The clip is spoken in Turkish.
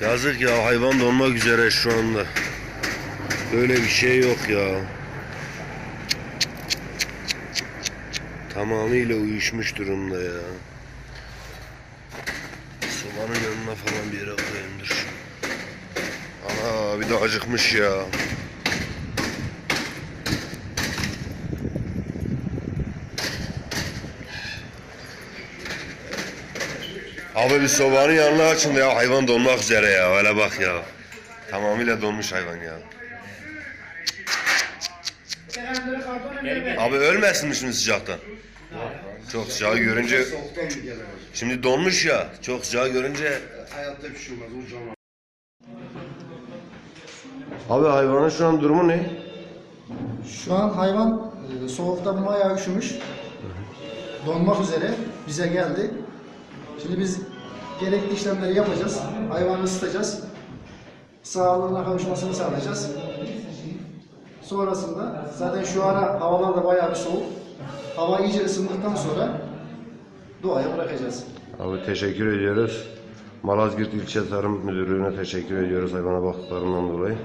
Yazık ya hayvan donmak üzere şu anda. Böyle bir şey yok ya. Tamamıyla uyuşmuş durumda ya. Sobanın yanına falan bir yere koyayım dur. Ana bir de acıkmış ya. Abi bir sobanın yanına açın ya hayvan donmak üzere ya öyle bak ya. Tamamıyla donmuş hayvan ya. Abi ölmesin mi şimdi sıcaktan? Çok sıcağı görünce şimdi donmuş ya. Çok sıcağı görünce Hayatta bir şey olmaz. Abi hayvanın şu an durumu ne? Şu an hayvan e, soğukta bayağı üşümüş. Donmak üzere bize geldi. Şimdi biz gerekli işlemleri yapacağız. Hayvanı ısıtacağız. Sağlığına kavuşmasını sağlayacağız. Sonrasında zaten şu ara havalar da bayağı bir soğuk. Hava iyice ısındıktan sonra doğaya bırakacağız. Abi teşekkür ediyoruz. Malazgirt İlçe Tarım Müdürlüğü'ne teşekkür ediyoruz hayvana baktıklarından dolayı.